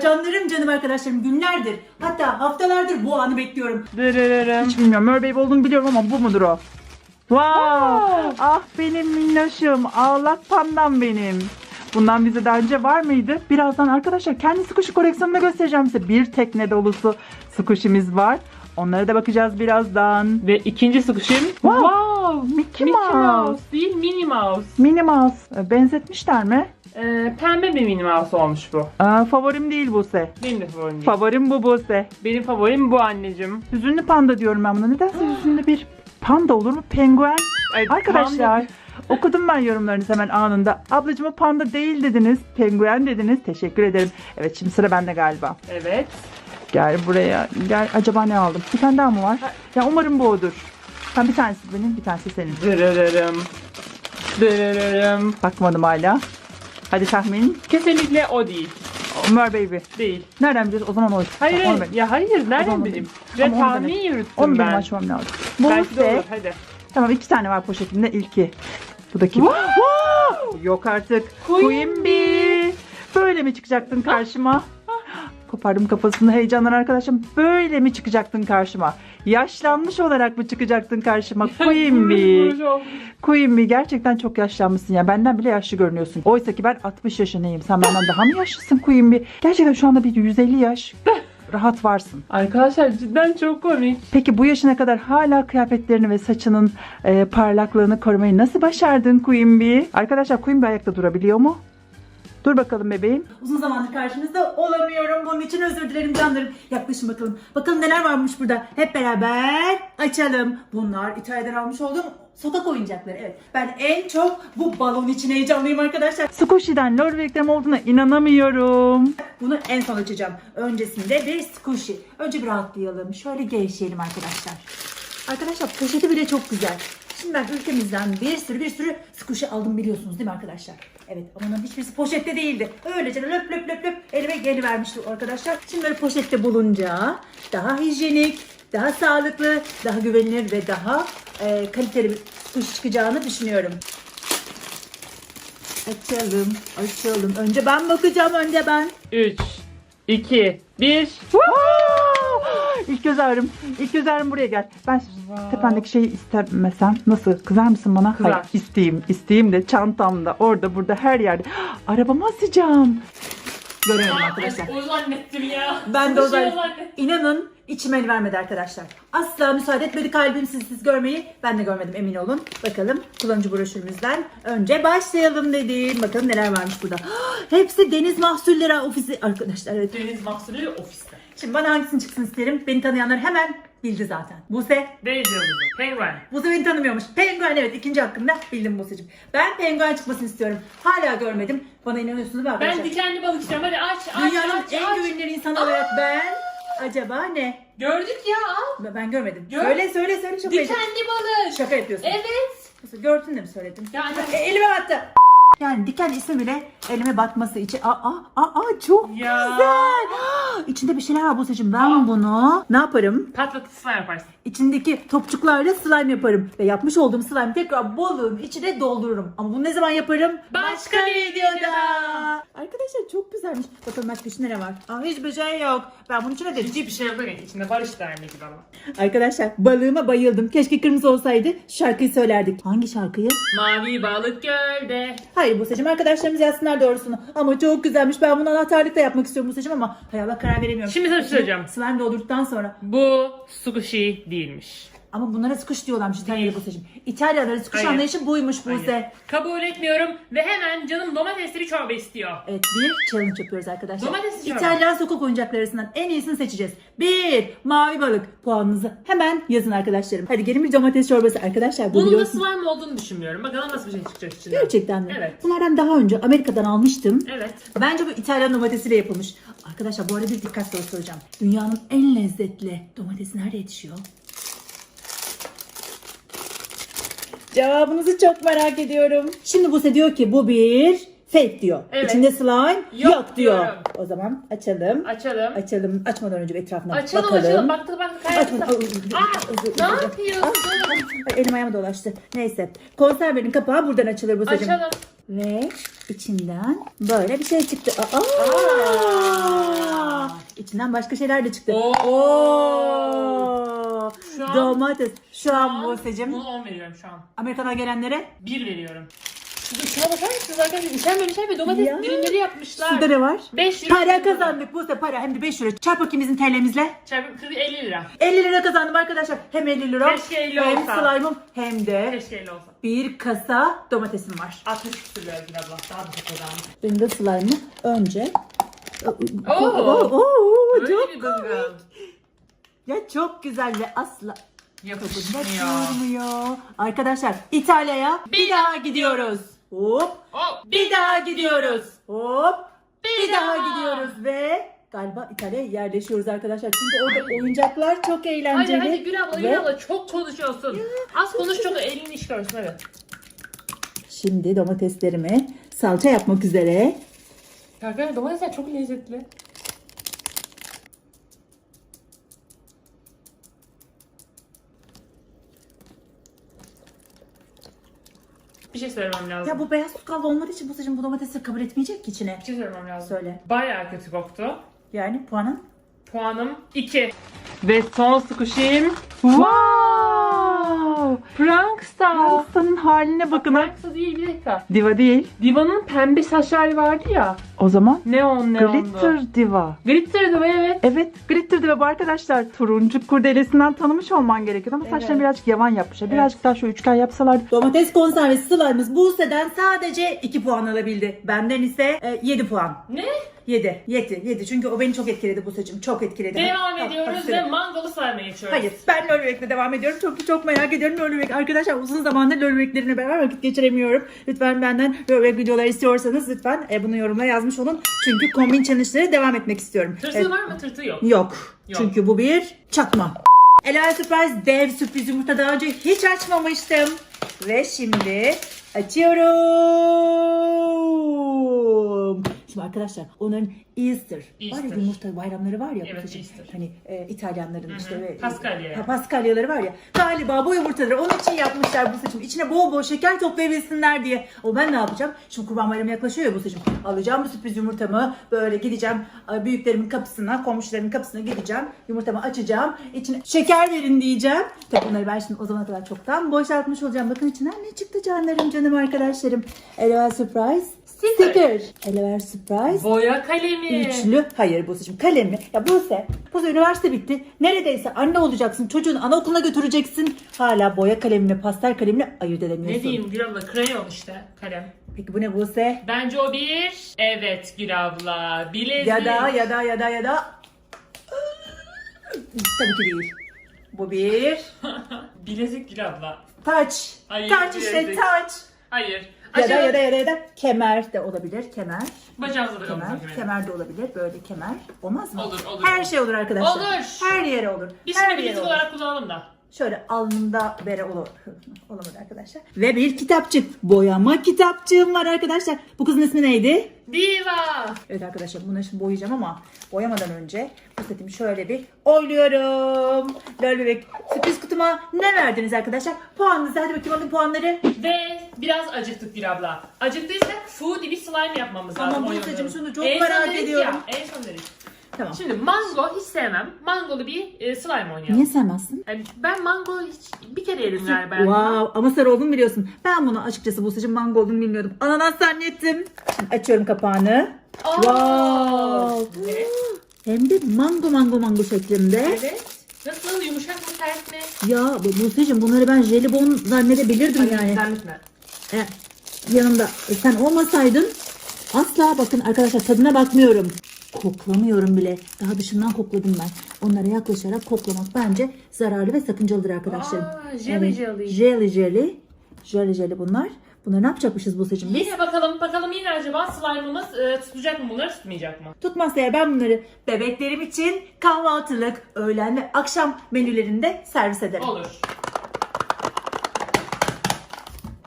Canlarım canım arkadaşlarım günlerdir hatta haftalardır bu anı bekliyorum. Dırırırım. Hiç bilmiyorum. Merbeib olduğunu biliyorum ama bu mudur o? Wow! Ah benim minnoşum. Ağlak pandam benim. Bundan bize daha önce var mıydı? Birazdan arkadaşlar kendi squishy koleksiyonunu göstereceğim size. Bir tekne dolusu squishy'miz var. Onlara da bakacağız birazdan. Ve ikinci sıkışım. Wow. Wow. Mickey Mouse. değil Minnie Mouse. Minnie Mouse. Benzetmişler mi? Ee, pembe bir Minnie Mouse olmuş bu. Aa, favorim değil Buse. Benim de favorim değil. Favorim bu Buse. Benim favorim bu anneciğim. Hüzünlü panda diyorum ben buna. Nedense hüzünlü bir panda olur mu? Penguen. Ay, Arkadaşlar okudum ben yorumlarınızı hemen anında. Ablacığım o panda değil dediniz. Penguen dediniz. Teşekkür ederim. Evet şimdi sıra bende galiba. Evet. Gel buraya. Gel. Acaba ne aldım? Bir tane daha mı var? Ya umarım bu odur. Ben bir tanesi benim bir tanesi senin. Dırırırım. Dırırırım. Bakmadım hala. Hadi tahmin. Kesinlikle o değil. Mer Baby. Değil. Nereden biliyoruz? O zaman o. Hayır, Onu hayır. ya hayır nereden bileyim? Onu tahmin yürüttüm Onu ben. benim açmam lazım. Belki de olur hadi. Tamam iki tane var poşetimde. İlki. Bu da kim? Wow! Wow! Yok artık. Queen Bee. Böyle mi çıkacaktın karşıma? Kopardım kafasını heyecanlar arkadaşım. Böyle mi çıkacaktın karşıma? Yaşlanmış olarak mı çıkacaktın karşıma? Queen Bee gerçekten çok yaşlanmışsın ya. Benden bile yaşlı görünüyorsun. Oysa ki ben 60 yaşındayım. Sen benden daha mı yaşlısın Bee? Gerçekten şu anda bir 150 yaş rahat varsın. Arkadaşlar cidden çok komik. Peki bu yaşına kadar hala kıyafetlerini ve saçının e, parlaklığını korumayı nasıl başardın Queen Bee? Arkadaşlar Queen Bee ayakta durabiliyor mu? Dur bakalım bebeğim. Uzun zamandır karşınızda olamıyorum. Bunun için özür dilerim canlarım. Yaklaşın bakalım. Bakalım neler varmış burada. Hep beraber açalım. Bunlar İtalya'dan almış olduğum sokak oyuncakları. Evet. Ben en çok bu balon için heyecanlıyım arkadaşlar. Squishy'den lor bebeklerim olduğuna inanamıyorum. Bunu en son açacağım. Öncesinde bir squishy. Önce bir rahatlayalım. Şöyle gevşeyelim arkadaşlar. Arkadaşlar poşeti bile çok güzel. Şimdi ben ülkemizden bir sürü bir sürü squishy aldım biliyorsunuz değil mi arkadaşlar? Evet ama onların hiçbirisi poşette değildi. Öylece löp löp löp löp elime gelivermişti arkadaşlar. Şimdi böyle poşette bulunca daha hijyenik, daha sağlıklı, daha güvenilir ve daha e, kaliteli bir squishy çıkacağını düşünüyorum. Açalım, açalım. Önce ben bakacağım, önce ben. 3, 2, 1. Wow! İlk göz ağrım. İlk göz ağrım buraya gel. Ben tependeki şeyi istemesem nasıl? Kızar mısın bana? Kızar. Hayır. isteyeyim. İsteyeyim de çantamda, orada, burada, her yerde. Arabama asacağım. Göremedim arkadaşlar. O zannettim ya. Ben de o şey zaman zannettim. inanın içim el vermedi arkadaşlar. Asla müsaade etmedi kalbim siz, siz görmeyi. Ben de görmedim emin olun. Bakalım kullanıcı broşürümüzden önce başlayalım dedim. Bakalım neler varmış burada. Hepsi deniz mahsulleri ofisi arkadaşlar. Evet. Deniz mahsulü ofiste. Şimdi bana hangisini çıksın isterim. Beni tanıyanlar hemen bildi zaten. Buse. Deniz yıldızı. Penguen. Buse beni tanımıyormuş. Penguen evet ikinci hakkında bildim Buse'cim. Ben penguen çıkmasını istiyorum. Hala görmedim. Bana inanıyorsunuz değil mi arkadaşlar? Ben dikenli balık istiyorum. Hadi aç aç Dünyanın aç en aç. güvenilir insanı olarak ben acaba ne? Gördük ya al. Ben- Ben görmedim. Gör- Söyle söyle söyle şaka yapıyorsun. Dikenli balık. Şaka yapıyorsun. Evet. Nasıl, Gördün de mi söyledim? Yani- E, elime battı. Yani diken ismi bile elime batması için. Aa, aa, aa çok Ya. güzel. İçinde bir şeyler var Buse'cim. Ben bunu ne yaparım? Patlatısına yaparsın. İçindeki topçuklarla slime yaparım. Ve yapmış olduğum slime tekrar balığın içine doldururum. Ama bunu ne zaman yaparım? Başka bir videoda. Arkadaşlar çok güzelmiş. Bakalım başka içinde ne var? Aa, hiçbir şey yok. Ben bunun içine dedim. Ciddi bir şey yok. İçinde barış derneği gibi ama. Arkadaşlar balığıma bayıldım. Keşke kırmızı olsaydı şarkıyı söylerdik. Hangi şarkıyı? Mavi balık gölde. Hayır Buse'cim arkadaşlarımız yazsınlar doğrusunu. Ama çok güzelmiş. Ben bunu anahtarlıkla yapmak istiyorum Buse'cim ama hay Allah karar veremiyorum. Şimdi sana bir şey söyleyeceğim. Slime doldurduktan sonra. Bu sushi değilmiş. Ama bunlara sıkış diyorlarmış İtalya'da Buse'cim. İtalyanların sıkış Hayır. anlayışı buymuş Buse. Hayır. Kabul etmiyorum ve hemen canım domatesli çorba istiyor. Evet bir challenge yapıyoruz arkadaşlar. Domatesli çorba. İtalyan sokak oyuncakları arasından en iyisini seçeceğiz. Bir mavi balık puanınızı hemen yazın arkadaşlarım. Hadi gelin bir domates çorbası arkadaşlar. Bu Bunun da slime olduğunu düşünmüyorum. Bakalım nasıl bir şey çıkacak içinden. Gerçekten mi? Evet. Bunlardan daha önce Amerika'dan almıştım. Evet. Bence bu İtalyan domatesiyle yapılmış. Arkadaşlar bu arada bir dikkat sorusu soracağım. Dünyanın en lezzetli domatesi nerede yetişiyor? Cevabınızı çok merak ediyorum. Şimdi Buse diyor ki bu bir fake diyor. Evet. İçinde slime yok, Yok diyor. diyorum. O zaman açalım. Açalım. Açalım. Açmadan önce bir etrafına Açalım bakalım. açalım. Baktık baktık. Açmadan. Hayır. Aa, Aa, ne yapıyorsun? Ay, elim ayağıma dolaştı. Neyse. Konservenin kapağı buradan açılır Buse'cim. Açalım. Ve içinden böyle bir şey çıktı. Aa! içinden başka şeyler de çıktı. Oo. Oo. Şu an- Domates. Şu an Şu an Buse'cim Bunu 10 veriyorum şu an. Amerika'dan gelenlere 1 veriyorum. Şuna, şuna bakar mısınız arkadaşlar? Üşenme üşenme domates Ya. dilimleri yapmışlar. Şurada ne var? 5 euro. Para kazandık Buse para hem de 5 lira. Çarp bakayım bizim. Çarpı 40 50 lira. 50 lira kazandım arkadaşlar. Hem 50 lira Keşke 50 hem olsa. slime'ım hem de Keşke 50 olsa. bir kasa domatesim var. 60 küsür lira bir abla. Daha da çok kazandım. Benim de slime'ı önce Oo. Oo, oo, Böyle çok bir bıngıl. Ya çok güzel ve asla Yapışmıyor. Durmuyor. Arkadaşlar İtalya'ya bir, daha gidiyoruz. Hop Oh, bir daha gidiyoruz. Hop bir, Bir daha. gidiyoruz ve galiba İtalya'ya yerleşiyoruz arkadaşlar. Çünkü orada oyuncaklar çok eğlenceli. Hadi hadi Gül abla Ve abla çok konuşuyorsun. Az konuş çok elini iş görsün evet. Şimdi domateslerimi salça yapmak üzere. Arkadaşlar domatesler çok lezzetli. Bir şey söylemem lazım. Ya bu beyaz tutkal olmadığı için bu saçın bu domatesleri kabul etmeyecek ki içine. Bir şey söylemem lazım. Söyle. Bayağı kötü koktu. Yani puanın? Puanım 2. Ve son squish'im. Wow! Pranksta. Hastanın haline bakın. ha. Pranksta değil bir dakika. Diva değil. Diva'nın pembe saçları vardı ya. O zaman Neon neondu. Glitter Diva. Glitter Diva evet. Evet, Glitter Diva bu arkadaşlar turuncu kurdelesinden tanımış olman gerekiyor ama saçlarını Evet. birazcık yavan yapmışlar. Birazcık daha şu üçgen yapsalardı. Domates konservesi sularımız Buse'den sadece 2 puan alabildi. Benden ise 7 puan. Ne? 7. 7. 7. Çünkü o beni çok etkiledi Buse'cim. Çok etkiledi. Devam Ha, ediyoruz hadi ve söyle. mangolu saymaya geçiyoruz. Hayır. Ben Lolbek'le devam ediyorum. Çok çok merak ediyorum Lolbek. Arkadaşlar uzun zamandır Lolbek'lerine beraber vakit geçiremiyorum. Lütfen benden Lolbek videoları istiyorsanız lütfen e, bunu yorumla yazmış olun. Çünkü kombin challenge'ları devam etmek istiyorum. Tırtığı Evet. var mı? Tırtığı yok. Yok. Yok. Çünkü bu bir çakma. Ela Surprise dev sürpriz yumurta daha önce hiç açmamıştım. Ve şimdi açıyorum. Şimdi arkadaşlar onların Easter, var ya Easter. yumurta bayramları var ya. Evet, Kuzey. Easter. Hani e, İtalyanların işte. ve- Paskalya. Ha, Paskalyaları var ya. Galiba bu yumurtaları onun için yapmışlar bu saçım. İçine bol bol şeker toplayabilsinler diye. O ben ne yapacağım? Şimdi kurban bayramı yaklaşıyor ya bu saçım. Alacağım bu sürpriz yumurtamı. Böyle gideceğim e, büyüklerimin kapısına, komşularımın kapısına gideceğim. Yumurtamı açacağım. İçine şeker verin diyeceğim. Tabii bunları ben şimdi o zamana kadar çoktan boşaltmış olacağım. Bakın içinden ne çıktı canlarım, canım arkadaşlarım. Elever Surprise. Sticker. Elever Surprise. Boya kalemi. Üçlü. Hayır Buse'cim kalemli. Ya Buse. Buse üniversite bitti. Neredeyse anne olacaksın. Çocuğunu anaokuluna götüreceksin. Hala boya kalemini, pastel kalemini ayırt edemiyorsun. Ne diyeyim Gül abla? Krayon işte kalem. Peki bu ne Buse? Bence o bir. Evet Gül abla. Bilezik. Ya da ya da ya da ya da. Tabii ki değil. Bu bir Bilezik Gül abla. taç. Hayır, taç işte bilezik. taç. Hayır. Ya da ya da ya da ya da kemer de olabilir. Kemer. bacağımıza da Kemer. kalmış. Kemer de olabilir. Böyle kemer. Olmaz mı? Olur, olur, Her şey olur arkadaşlar. Olur. Her yere olur. Her sürü yere olur. olarak kullanalım da. Şöyle alnımda bere olur. Olamadı arkadaşlar. Ve bir kitapçık. Boyama kitapçığım var arkadaşlar. Bu kızın ismi neydi? Diva. Evet arkadaşlar bunları şimdi boyayacağım ama boyamadan önce bu setimi şöyle bir oyluyorum. Lol bebek sürpriz kutuma ne verdiniz arkadaşlar? Puanınızı hadi bakayım alın puanları. Ve biraz acıktık Gül abla. Acıktıysak foodie bir slime yapmamız Ama lazım. bu oynamadan. saçım şunu çok En merak ediyorum. Ya, en son dedik. Tamam. Şimdi mango hiç sevmem. Mangolu bir e, slime oynayalım. Niye sevmezsin? Yani ben mango hiç bir kere yedim galiba. Wow ama sarı olduğunu biliyorsun. Ben bunu açıkçası bu saçın mango olduğunu bilmiyordum. Ananas zannettim. Şimdi açıyorum kapağını. Aa! Wow. Ne? Hem de mango mango mango şeklinde. Evet. Nasıl yumuşak mı sert mi? Ya bu Buse'cim bunları ben jelibon zannedebilirdim yani. Zannetme. E, yanımda e, sen olmasaydın asla bakın arkadaşlar tadına bakmıyorum. Koklamıyorum bile. Daha dışından kokladım ben. Onlara yaklaşarak koklamak bence zararlı ve sakıncalıdır arkadaşlarım. Aa, jelly jelly. Jelly jelly. Jelly jelly bunlar. Bunları ne yapacakmışız Buse'cim biz? Yine bakalım bakalım yine acaba slime'ımız e, tutacak mı bunları tutmayacak mı? Tutmazsa eğer ben bunları bebeklerim için kahvaltılık, öğlen ve akşam menülerinde servis ederim. Olur.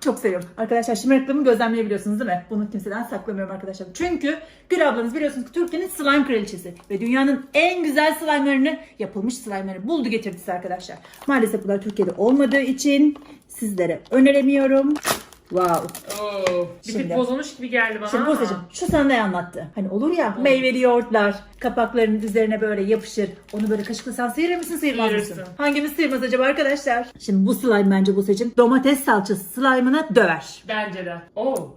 Çok seviyorum. Arkadaşlar şımarıklığımı gözlemleyebiliyorsunuz değil mi? Bunu kimseden saklamıyorum arkadaşlar. Çünkü Gül ablanız biliyorsunuz ki Türkiye'nin slime kraliçesi. Ve dünyanın en güzel slime'larını, yapılmış slime'ları buldu getirdi size arkadaşlar. Maalesef bunlar Türkiye'de olmadığı için sizlere öneremiyorum. Wow. Oo, bir Şimdi- tık bozulmuş gibi geldi bana Şimdi ama. Buse'cim şu sana ne anlattı? Hani olur ya meyveli yoğurtlar kapaklarının üzerine böyle yapışır. Onu böyle kaşıkla sen sıyırır mısın sıyırmaz mısın? Sıyırırsın. Hangimiz sıyırmaz acaba arkadaşlar? Şimdi bu slime bence Buse'cim domates salçası slime'ını döver. Bence de. Oo.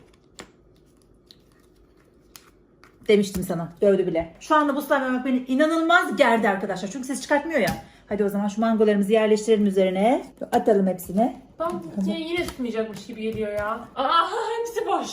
Demiştim sana. Dövdü bile. Şu anda bu slime yemek beni inanılmaz gerdi arkadaşlar. Çünkü ses çıkartmıyor ya. Hadi o zaman şu mangolarımızı yerleştirelim üzerine. Atalım hepsini. Ben şey yine tutmayacakmış gibi geliyor ya. Aa hepsi boş.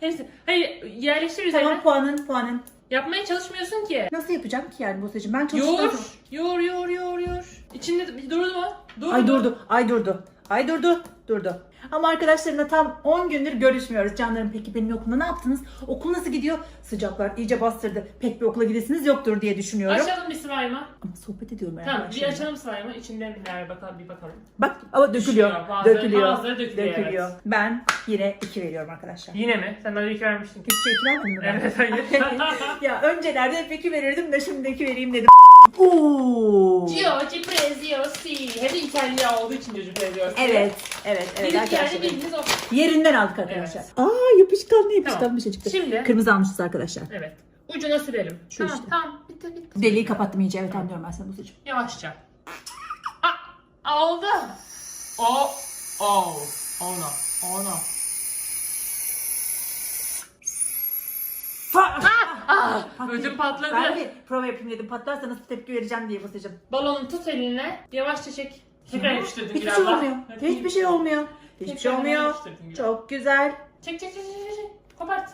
Hepsi. Hayır yerleştir üzerine. Tamam puanın puanın. Yapmaya çalışmıyorsun ki. Nasıl yapacağım ki yani Buse'cim? Ben Yoğur. çalıştım. Yoğur yoğur yoğur yoğur. İçinde durdu mu? Durdu. Ay durdu. Ay durdu. Ay durdu. Durdu. Ama arkadaşlarımla tam 10 gündür görüşmüyoruz. Canlarım peki benim okulda ne yaptınız? Okul nasıl gidiyor? Sıcaklar iyice bastırdı. Pek bir okula gidesiniz yoktur diye düşünüyorum. Açalım bir slime'ı. Ama sohbet ediyorum ben. Tamam bir açalım slime'ı. İçinden neler bakalım bir bakalım. Bak ama dökülüyor. Düşüyor. Bazıları- Dökülüyor. bazıları dökülüyor, evet. Ben yine 2 veriyorum arkadaşlar. Yine mi? Sen daha ilk vermiştin. Hiç şey vermedin mi? Evet hayır. ya öncelerde hep 2 verirdim de şimdi 2 vereyim dedim. Oo. Gioci preziosi. Hep İtalya olduğu için Gioci preziosi. Evet, evet, evet Bir iki arkadaşlar. yerde bildiğiniz o. Yerinden aldık arkadaşlar. Aa yapışkanlı yapışkanlı Tamam. bir şey çıktı. Şimdi- Kırmızı almışız arkadaşlar. Evet. Ucuna sürelim. Şu tamam işte. tamam. Bitti bitti. Deliği kapattım iyice evet anlıyorum ben seni Buse'cim. Yavaşça. Aa, oldu. O. Oh. Oh no. Oh Ah, ödüm patladı. Ben bir prova yapayım dedim. Patlarsa nasıl tepki vereceğim diye Buse'cim. Balonu tut eline. Yavaşça çek. Tekrar yapıştırdın Hiçbir biraz şey daha. olmuyor. Hiçbir şey olmuyor. Hiçbir şey olmuyor. yapıştırdın. Çok güzel. Çek çek çek çek çek. Kopart.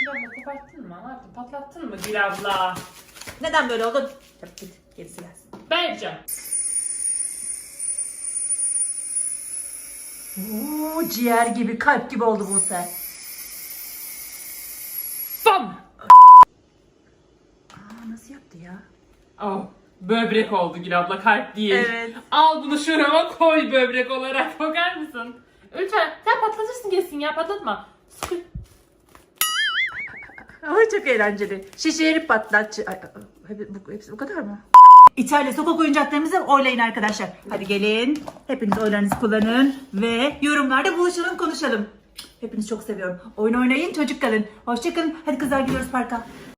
Bir koparttın mı? Ne yaptın? Patlattın mı Gül abla? Neden böyle oldu? Yap git. Gerisi gelsin. Ben yapacağım. Oo, ciğer gibi, kalp gibi oldu Buse. Bam! Yaptı ya? Oh, böbrek oldu Gül abla kalp değil. Evet. Al bunu şurama koy böbrek olarak bakar mısın? Lütfen sen patlatırsın kesin ya patlatma. Sıkı. Ama çok eğlenceli. Şişeleri patlat. Ay, bu, hepsi bu kadar mı? İtalya sokak oyuncaklarımızı oylayın arkadaşlar. Hadi gelin. Hepiniz oylarınızı kullanın. Ve yorumlarda buluşalım konuşalım. Hepinizi çok seviyorum. Oyun oynayın çocuk kalın. Hoşçakalın. Hadi kızlar gidiyoruz parka.